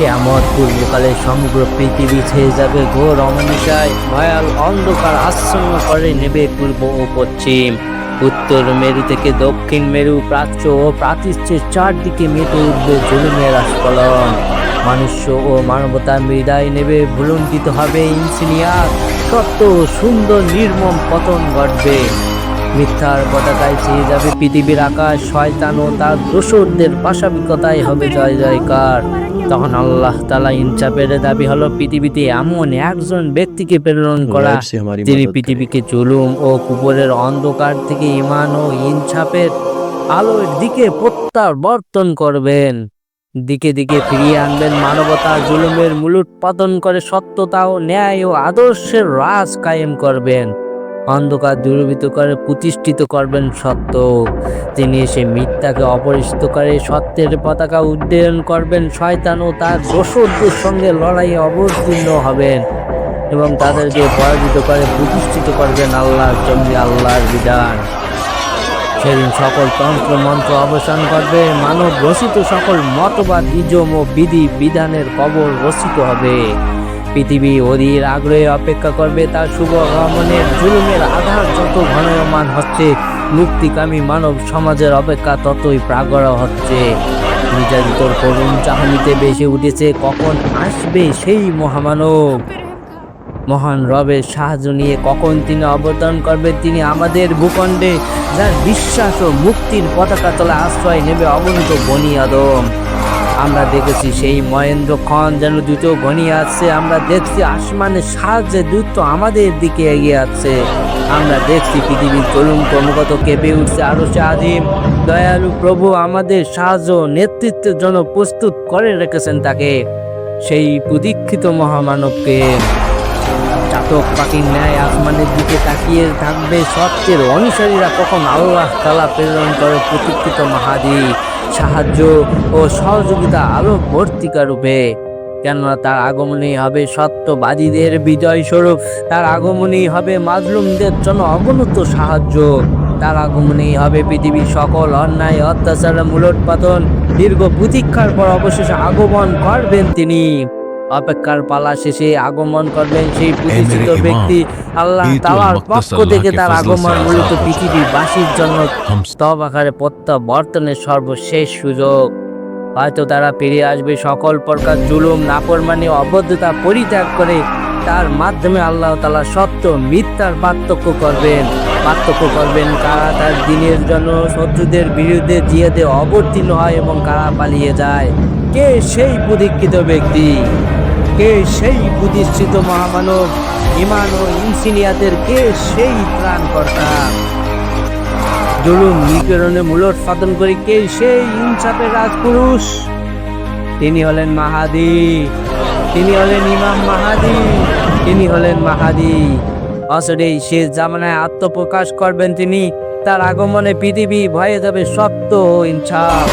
কেয়ামত পূর্বকালে সমগ্র পৃথিবী ছেয়ে যাবে ঘোর অমানিসায় ভয়াল অন্ধকার আচ্ছন্ন করে নেবে পূর্ব ও পশ্চিম। উত্তর মেরু থেকে দক্ষিণ মেরু, প্রাচ্য ও প্রাতিশ্চের চারদিকে মেতে উঠবে জুলুমের আস্ফলন মনুষ্য ও মানবতার বিদায় নেবে ভুলুণ্ঠিত হবে ইঞ্জিনিয়ার সত্য সুন্দর নির্মম পতন ঘটবে। মিথ্যার পতাকায় ছেয়ে যাবে পৃথিবীর আকাশ শয়তান ও তার দোষরদের পাশাবিকতায় হবে জয় জয়কার। তখন আল্লাহ তালা ইনসাফের দাবি হলো পৃথিবীতে এমন একজন ব্যক্তিকে প্রেরণ করা তিনি পৃথিবীকে জুলুম ও কুপুরের অন্ধকার থেকে ইমান ও ইনসাফের আলোর দিকে প্রত্যাবর্তন করবেন। দিকে দিকে ফিরিয়ে আনবেন মানবতা জুলুমের মূলুৎপাদন করে সত্যতা ও ন্যায় ও আদর্শের রাজ কায়েম করবেন। অন্ধকার দূরীভূত করে প্রতিষ্ঠিত করবেন সত্য। তিনি এসে মিথ্যাকে অপরিচিত করে সত্যের পতাকা উড্ডয়ন করবেন শয়তান ও তার দোসরদের সঙ্গে লড়াইয়ে অবতীর্ণ হবেন এবং তাদেরকে পরাজিত করে প্রতিষ্ঠিত করবেন আল্লাহর জমি আল্লাহর বিধান। সেদিন সকল তন্ত্র, মন্ত্র অবসান করবে মানব রচিত সকল মতবাদ ইজম ও বিধি, বিধানের কবর রচিত হবে। পৃথিবী অধীর আগ্রহে অপেক্ষা করবে তার শুভ আগমনের জুলুমের আধার। যত ঘনমান হচ্ছে, মুক্তিকামী মানব সমাজের অপেক্ষা ততই প্রাগড় হচ্ছে। নির্যাতিতর করুণ চাহনিতে বেসে উঠেছে, কখন আসবে সেই মহামানব? মহান রবের সাহায্য নিয়ে কখন তিনি অবতরণ করবেন? তিনি আমাদের ভূখণ্ডে, যার বিশ্বাস ও মুক্তির পতাকা তলা আশ্রয় নেবে অগণিত বনিয়াদম আমরা দেখেছি সেই মহেন্দ্র খন যেন দ্রুত ঘনিয়ে আসছে। আমরা দেখছি আসমানের সাহায্যে দ্রুত আমাদের দিকে এগিয়ে আসছে। আমরা দেখছি পৃথিবীর তরুণ ক্রমাগত কেঁপে উঠছে। আরও আজিম দয়ালু প্রভু আমাদের সাহায্য নেতৃত্বের জন্য প্রস্তুত করে রেখেছেন তাকে। সেই প্রদীক্ষিত মহামানবকে চাতক পাখির ন্যায় আসমানের দিকে তাকিয়ে থাকবে সত্যের অনুসারীরা কখন আল্লাহ তালা প্রেরণ করে প্রতীক্ষিত মাহাদি সাহায্য ও সহযোগিতা আরও ভর্তিকা রূপে। কেননা তার আগমনই হবে সত্যবাদীদের বিজয় স্বরূপ তার আগমনই হবে মাজলুমদের জন্য অবনত সাহায্য। তার আগমনেই হবে পৃথিবীর সকল অন্যায়, অত্যাচার, মূলোৎপাতন, দীর্ঘ প্রতীক্ষার পর অবশেষে আগমন করবেন তিনি। অপেক্ষার পালা শেষে আগমন করবেন সেই প্রতিষ্ঠিত ব্যক্তি। আল্লাহ মুকদ্দাস পক্ষ থেকে তার আগমন মূলত পৃথিবীবাসীর জন্য। স্তব আকারে প্রত্যাবর্তনের সর্বশেষ সুযোগ। হয়তো তারা পেরিয়ে আসবে সকল প্রকার জুলুম নাফরমানি অবদ্ধতা পরিত্যাগ করে। তার মাধ্যমে আল্লাহ তালা সত্য মিথ্যার পার্থক্য করবেন। পার্থক্য করবেন কারা? তার দিনের জন্য শত্রুদের বিরুদ্ধে জিয়াদে অবতীর্ণ হয় এবং কারা পালিয়ে যায়? কে সেই প্রদীক্ষিত ব্যক্তি? কে সেই প্রতিষ্ঠিত মহামানব? ইমান ও ইনসিনিয়াতের কে সেই ত্রাণকর্তা? জুলুম, নিপীড়নে মূলোৎপাদন করে কে সেই ইনসাফের রাজপুরুষ? তিনি হলেন মাহাদি। তিনি হলেন ইমাম মাহাদি। তিনি হলেন মাহাদি। আসলে শেষ জামানায় আত্মপ্রকাশ করবেন তিনি। তার আগমনে পৃথিবী ভয়ে যাবে সত্য ইনসাফ।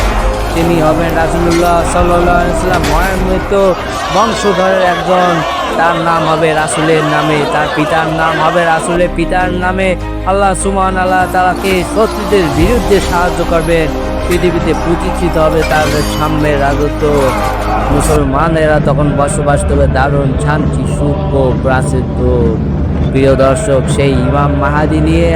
তিনি হবেন রাসুল্লাহ সাল্লাহ ইসলাম মহামৃত বংশধরের একজন। তার নাম হবে রাসুলের নামে তার পিতার নাম হবে রাসুলের পিতার নামে। আল্লাহ সুমান আল্লাহ তালাকে শত্রুদের বিরুদ্ধে সাহায্য করবে পৃথিবীতে প্রতিষ্ঠিত হবে তাদের সামনে রাজত্ব। মুসলমানেরা তখন বসবাস করবে দারুণ শান্তি সুখ ও প্রাচুর্য। প্রিয় দর্শক সেই ইমাম মাহাদি নিয়ে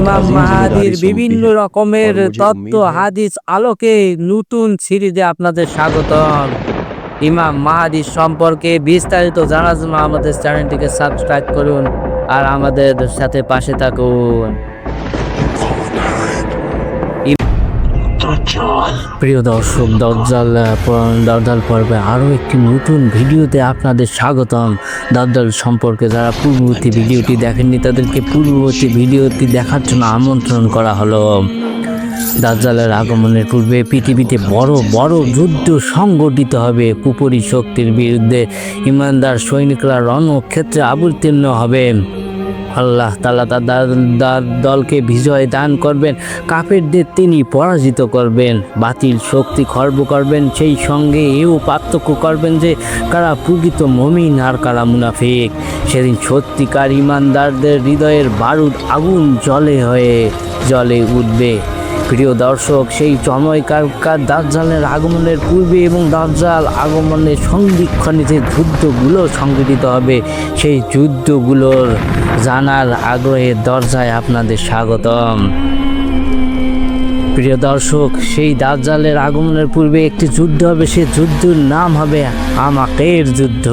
ইমাম মাহাদির বিভিন্ন রকমের তত্ত্ব হাদিস আলোকে নতুন সিরিজে আপনাদের স্বাগতম। ইমাম মাহাদির সম্পর্কে বিস্তারিত জানার জন্য আমাদের চ্যানেলটিকে সাবস্ক্রাইব করুন আর আমাদের সাথে পাশে থাকুন। প্রিয় দর্শক, দরজাল দরজাল পর্বে আরও একটি নতুন ভিডিওতে আপনাদের স্বাগতম। দরজাল সম্পর্কে যারা পূর্ববর্তী ভিডিওটি দেখেননি, তাদেরকে পূর্ববর্তী ভিডিওটি দেখার জন্য আমন্ত্রণ করা হলো। দাজ্জালের আগমনের পূর্বে পৃথিবীতে বড় বড় যুদ্ধ সংগঠিত হবে। কুপুরি শক্তির বিরুদ্ধে ইমানদার সৈনিকরা রণক্ষেত্রে অবতীর্ণ হবে। আল্লাহ তালা তার দলকে বিজয় দান করবেন, কাফেরদের তিনি পরাজিত করবেন। বাতিল শক্তি খর্ব করবেন, সেই সঙ্গে এও পার্থক্য করবেন যে, কারা প্রকৃত মমিন আর কারা মুনাফিক। সেদিন সত্যিকার ইমানদারদের হৃদয়ের বারুদ আগুন জলে হয়ে, জলে উঠবে। প্রিয় দর্শক, সেই চমৎকার দাজ্জালের আগমনের পূর্বে এবং দাজ্জাল আগমনের সন্ধিক্ষণে যুদ্ধগুলো সংঘটিত হবে। সেই যুদ্ধগুলোর জানার আগ্রহের দরজায় আপনাদের স্বাগতম। প্রিয় দর্শক, সেই দাজ্জালের আগমনের পূর্বে একটি যুদ্ধ হবে। সেই যুদ্ধের নাম হবে আমাকের যুদ্ধ।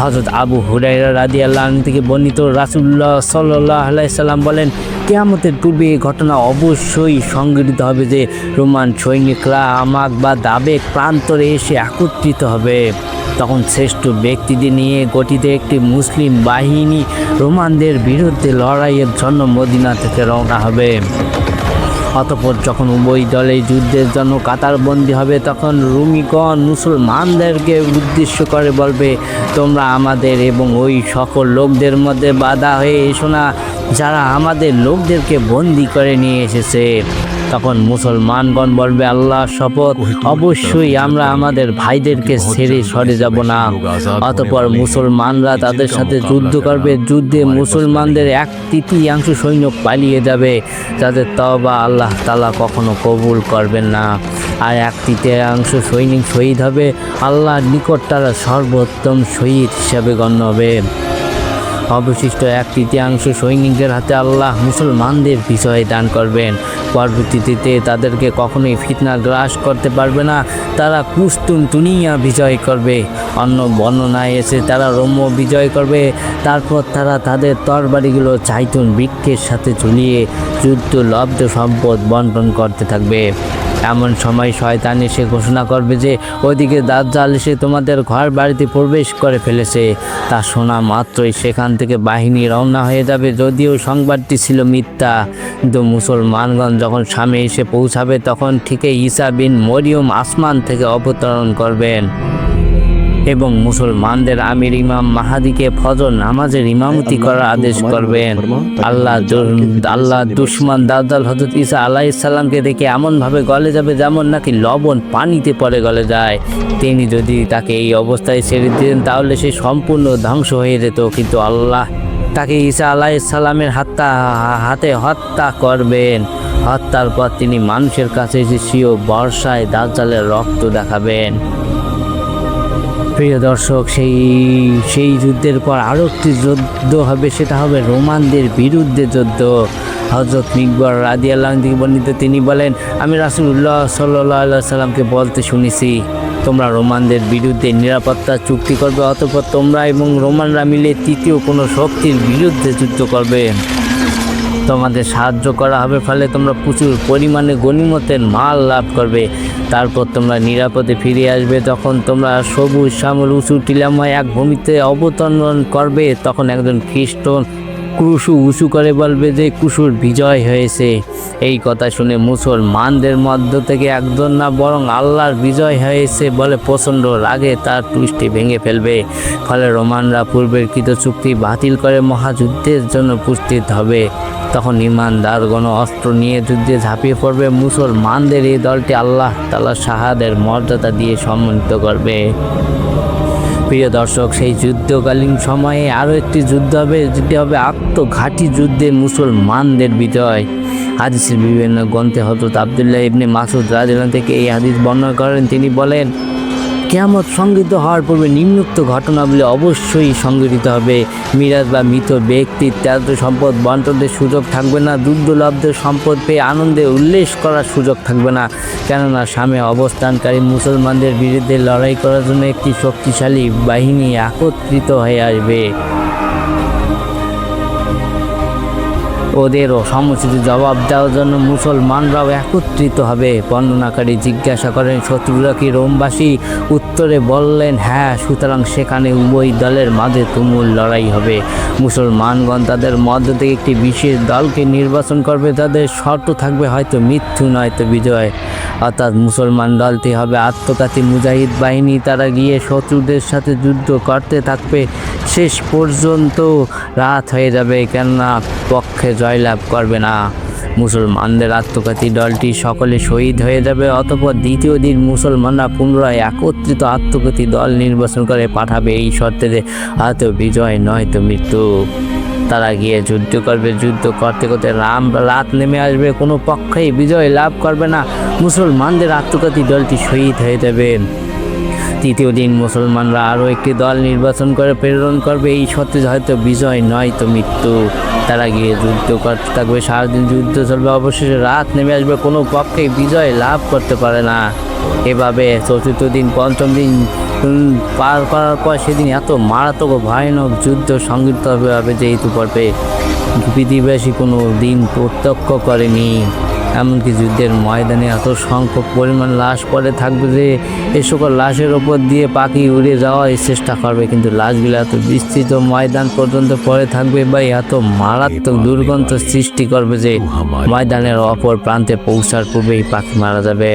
হজরত আবু হুরাইরা রাদি আল্লাহ থেকে বর্ণিত রাসুল্লাহ সাল্লাহ আলাইসাল্লাম বলেন, কেয়ামতের পূর্বে এই ঘটনা অবশ্যই সংঘটিত হবে যে রোমান সৈনিকরা আমাক বা দাবেক প্রান্তরে এসে একত্রিত হবে। তখন শ্রেষ্ঠ ব্যক্তিদের নিয়ে গঠিত একটি মুসলিম বাহিনী রোমানদের বিরুদ্ধে লড়াইয়ের জন্য মদিনা থেকে রওনা হবে। অতপর যখন উভয় দলে যুদ্ধের জন্য কাতার কাতারবন্দি হবে, তখন রুমিগণ মুসলমানদেরকে উদ্দেশ্য করে বলবে, তোমরা আমাদের এবং ওই সকল লোকদের মধ্যে বাধা হয়ে এসো না, যারা আমাদের লোকদেরকে বন্দি করে নিয়ে এসেছে। তখন মুসলমানগণ বলবে আল্লাহ শপথ অবশ্যই আমরা আমাদের ভাইদেরকে ছেড়ে সরে যাব না। অতপর মুসলমানরা তাদের সাথে যুদ্ধ করবে। যুদ্ধে মুসলমানদের এক তৃতীয়াংশ সৈন্য পালিয়ে যাবে যাদের তবা আল্লাহ তালা কখনো কবুল করবেন না। আর এক তৃতীয়াংশ সৈনিক শহীদ হবে আল্লাহর নিকট তারা সর্বোত্তম শহীদ হিসাবে গণ্য হবে। অবশিষ্ট এক তৃতীয়াংশ সৈনিকদের হাতে আল্লাহ মুসলমানদের বিজয় দান করবেন। পরবর্তীতে তাদেরকে কখনোই ফিতনা গ্রাস করতে পারবে না। তারা কুস্তুন তুনিয়া বিজয় করবে। অন্য বর্ণনায় এসে তারা রম্য বিজয় করবে। তারপর তারা তাদের তরবারিগুলো চাইতুন বৃক্ষের সাথে ঝুলিয়ে যুদ্ধ, লব্ধ সম্পদ বন্টন করতে থাকবে। এমন সময় শয়তান এসে ঘোষণা করবে যে ওইদিকে দাজ্জাল এসে তোমাদের ঘর বাড়িতে প্রবেশ করে ফেলেছে। তা শোনা মাত্রই সেখান থেকে বাহিনী রওনা হয়ে যাবে যদিও সংবাদটি ছিল মিথ্যা। কিন্তু মুসলমানগণ যখন স্বামী এসে পৌঁছাবে তখন ঠিকই ঈসা বিন মরিয়ম আসমান থেকে অবতরণ করবেন। এবং মুসলমানদের আমির ইমাম মাহাদিকে ফজর নামাজের ইমামতি করার আদেশ করবেন। আল্লাহ আল্লাহ দুশ্মন দাদাল হজরত ইসা আলাহ ইসাল্লামকে দেখে এমনভাবে গলে যাবে যেমন নাকি লবণ পানিতে পরে গলে যায়। তিনি যদি তাকে এই অবস্থায় ছেড়ে দিতেন তাহলে সে সম্পূর্ণ ধ্বংস হয়ে যেত। কিন্তু আল্লাহ তাকে ঈসা আলাহ ইসাল্লামের হাত্তা হাতে হত্যা করবেন। হত্যার পর তিনি মানুষের কাছে এসে স্বীয় বর্ষায় দাজ্জালের রক্ত দেখাবেন। প্রিয় দর্শক, সেই সেই যুদ্ধের পর আরও একটি যুদ্ধ হবে, সেটা হবে রোমানদের বিরুদ্ধে যুদ্ধ। হজরত মিকবর রাদি আল্লাহ থেকে বর্ণিত তিনি বলেন, আমি রাসুল্লাহ সাল্লাহ সাল্লামকে বলতে শুনেছি, তোমরা রোমানদের বিরুদ্ধে নিরাপত্তা চুক্তি করবে, অতপর তোমরা এবং রোমানরা মিলে তৃতীয় কোনো শক্তির বিরুদ্ধে যুদ্ধ করবে। তোমাদের সাহায্য করা হবে, ফলে তোমরা প্রচুর পরিমাণে গণিমতের মাল লাভ করবে। তারপর তোমরা নিরাপদে ফিরে আসবে, তখন তোমরা সবুজ, শ্যামল, উঁচু, টিলাময় এক ভূমিতে অবতরণ করবে, তখন একজন খ্রিস্টন ক্রুশু উঁচু করে বলবে যে কুশুর বিজয় হয়েছে। এই কথা শুনে মুসলমানদের মধ্য থেকে একজন না বরং আল্লাহর বিজয় হয়েছে বলে প্রচণ্ড রাগে তার টুইস্টি ভেঙে ফেলবে। ফলে রোমানরা পূর্বের কৃত চুক্তি বাতিল করে মহাযুদ্ধের জন্য প্রস্তুত হবে। তখন ইমানদারগণ অস্ত্র নিয়ে যুদ্ধে ঝাঁপিয়ে পড়বে। মুসলমানদের এই দলটি আল্লাহ তালা শাহাদের মর্যাদা দিয়ে সম্মানিত করবে। প্রিয় দর্শক, সেই যুদ্ধকালীন সময়ে আরও একটি যুদ্ধ হবে, যেটি হবে আত্মঘাতী যুদ্ধে মুসলমানদের বিজয়। হাদিসের বিভিন্ন গ্রন্থে হজরত আবদুল্লাহ ইবনে মাসুদ রাজিল্লাহ থেকে এই হাদিস বর্ণনা করেন। তিনি বলেন কেয়ামত সংগৃহীত হওয়ার পূর্বে নিম্নোক্ত ঘটনাগুলি অবশ্যই সংগঠিত হবে। মিরাজ বা মৃত ব্যক্তির ত্যাগ সম্পদ বন্টনের সুযোগ থাকবে না দুগ্ধলব্ধ সম্পদ পেয়ে আনন্দে উল্লেস করার সুযোগ থাকবে না। কেননা স্বামী অবস্থানকারী মুসলমানদের বিরুদ্ধে লড়াই করার জন্য একটি শক্তিশালী বাহিনী একত্রিত হয়ে আসবে। ওদেরও সমুচিত জবাব দেওয়ার জন্য মুসলমানরাও একত্রিত হবে। বর্ণনাকারী জিজ্ঞাসা করেন, শত্রুরা কি রোমবাসী? উত্তরে বললেন হ্যাঁ সুতরাং সেখানে উভয় দলের মাঝে তুমুল লড়াই হবে। মুসলমানগণ তাদের মধ্য থেকে একটি বিশেষ দলকে নির্বাচন করবে। তাদের শর্ত থাকবে হয়তো মৃত্যু, নয়তো বিজয়। অর্থাৎ মুসলমান দলটি হবে আত্মঘাতী মুজাহিদ বাহিনী। তারা গিয়ে শত্রুদের সাথে যুদ্ধ করতে থাকবে। শেষ পর্যন্ত রাত হয়ে যাবে, কেননা পক্ষে জয়লাভ করবে না। মুসলমানদের আত্মঘাতী দলটি সকলে শহীদ হয়ে যাবে, অতপর দ্বিতীয় দিন মুসলমানরা পুনরায় একত্রিত আত্মঘাতী দল নির্বাচন করে পাঠাবে। এই শর্তে যে হয়তো বিজয় নয়তো মৃত্যু। তারা গিয়ে যুদ্ধ করবে, যুদ্ধ করতে করতে রাম রাত নেমে আসবে, কোনো পক্ষেই বিজয় লাভ করবে না। মুসলমানদের আত্মঘাতী দলটি শহীদ হয়ে যাবে। তৃতীয় দিন মুসলমানরা আরও একটি দল নির্বাচন করে প্রেরণ করবে। এই সত্যি হয়তো বিজয় নয় তো মৃত্যু। তারা গিয়ে যুদ্ধ করতে থাকবে, সারাদিন যুদ্ধ চলবে। অবশেষে রাত নেমে আসবে। কোনো পক্ষে বিজয় লাভ করতে পারে না। এভাবে চতুর্থ দিন, পঞ্চম দিন পার করার পর সেদিন এত মারাত্মক ভয়ানক যুদ্ধ সংগঠিত হবে হবে যে হেতু পর্বে পৃথিবীবাসী কোনো দিন প্রত্যক্ষ করেনি। এমনকি যুদ্ধের ময়দানে এত সংখ্যক পরিমাণ লাশ পড়ে থাকবে যে এ সকল লাশের ওপর দিয়ে পাখি উড়ে যাওয়ার চেষ্টা করবে। কিন্তু লাশগুলো এত বিস্তৃত ময়দান পর্যন্ত পড়ে থাকবে বা এত মারাত্মক দুর্গন্ধ সৃষ্টি করবে যে ময়দানের অপর প্রান্তে পৌঁছার পূর্বেই পাখি মারা যাবে।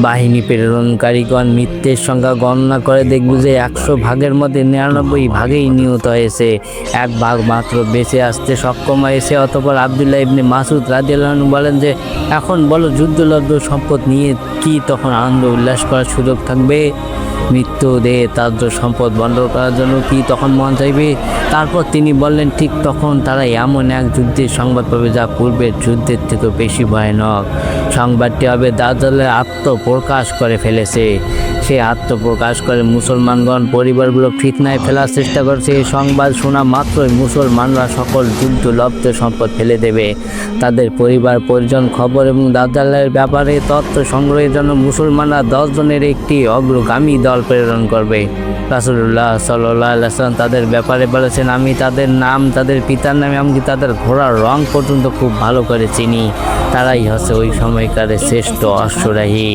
বাহিনী প্রেরণকারীগণ মৃত্যের সংখ্যা গণনা করে দেখবে যে একশো ভাগের মধ্যে নিরানব্বই ভাগেই নিহত হয়েছে। এক ভাগ মাত্র বেঁচে আসতে সক্ষম হয়েছে। অতপর আবদুল্লাহ ইবনে মাসুদ রাজিয়াল্লাহ বলেন যে, এখন বলো যুদ্ধলব্ধ সম্পদ নিয়ে কি তখন আনন্দ উল্লাস করার সুযোগ থাকবে? মৃত্যু দে তার সম্পদ বন্ধ করার জন্য কি তখন মন চাইবে? তারপর তিনি বললেন, ঠিক তখন তারা এমন এক যুদ্ধের সংবাদ পাবে যা পূর্বের যুদ্ধের থেকে বেশি ভয়ানক। সংবাদটি হবে দাদালের আত্মপ্রকাশ করে ফেলেছে। সে আত্মপ্রকাশ করে। মুসলমানগণ পরিবারগুলো ফিতনায় ফেলার চেষ্টা করছে। এই সংবাদ শোনা মাত্রই মুসলমানরা সকল যুদ্ধ লব্ধ সম্পদ ফেলে দেবে। তাদের পরিবার, পরিজন, খবর এবং দাদালের ব্যাপারে তথ্য সংগ্রহের জন্য মুসলমানরা দশজনের একটি অগ্রগামী দল প্রেরণ করবে। রাসুল্লাহ সাল্লাম তাদের ব্যাপারে বলেছেন, আমি তাদের নাম, তাদের পিতার নামে এমনকি তাদের ঘোড়ার রং পর্যন্ত খুব ভালো করে চিনি। তারাই হচ্ছে ওই সময়কার শ্রেষ্ঠ অশ্বরাহী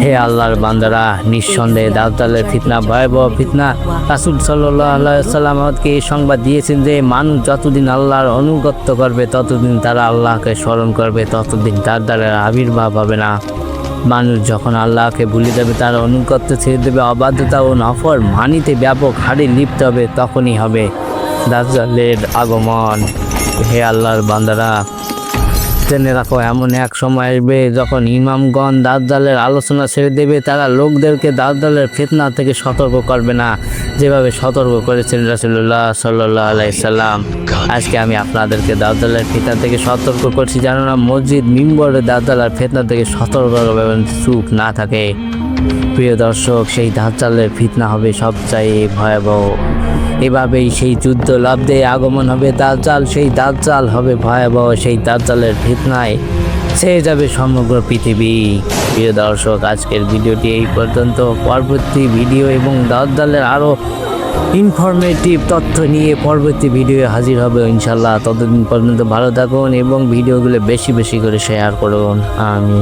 হে আল্লাহর বান্দারা, নিঃসন্দেহে দাউতালের ফিতনা, ভয়াবহ ফিতনা, রাসুল সাল্লাহ সাল্লাম আমাদেরকে এই সংবাদ দিয়েছেন যে মানুষ যতদিন আল্লাহর অনুগত্য করবে, ততদিন তারা আল্লাহকে স্মরণ করবে, ততদিন তার দ্বারা আবির্ভাব হবে না। মানুষ যখন আল্লাহকে ভুলে যাবে, তার অনুগত্য ছেড়ে দেবে, অবাধ্যতা ও নফর মানিতে ব্যাপক হারে লিপ্ত হবে, তখনই হবে দাজ্জালের আগমন। হে আল্লাহর বান্দারা জেনে রাখো, এমন এক সময় আসবে যখন ইমামগণ দাজ্জালের আলোচনা ছেড়ে দেবে, তারা লোকদেরকে দাজ্জালের ফিতনা থেকে সতর্ক করবে না। যেভাবে সতর্ক করেছেন রাসুল্লাহ সাল্লাহ আলাইসাল্লাম আজকে আমি আপনাদেরকে দাজ্জালের ফিতনা থেকে সতর্ক করছি, যেন না মসজিদ মিম্বরে দাজ্জালের ফিতনা থেকে সতর্ক চুপ না থাকে। প্রিয় দর্শক, সেই দাজ্জালের ফিতনা হবে সবচাইতে ভয়াবহ। এভাবেই সেই যুদ্ধ লব্ধে আগমন হবে দাজ্জাল সেই দাজ্জাল হবে ভয়াবহ, সেই দাজ্জালের ফিতনায় সে যাবে সমগ্র পৃথিবী। প্রিয় দর্শক, আজকের ভিডিওটি এই পর্যন্ত। পরবর্তী ভিডিও এবং দাজ্জালের আরও ইনফরমেটিভ তথ্য নিয়ে পরবর্তী ভিডিও হাজির হবে ইনশাল্লাহ ততদিন পর্যন্ত ভালো থাকুন এবং ভিডিওগুলো বেশি বেশি করে শেয়ার করুন। আমি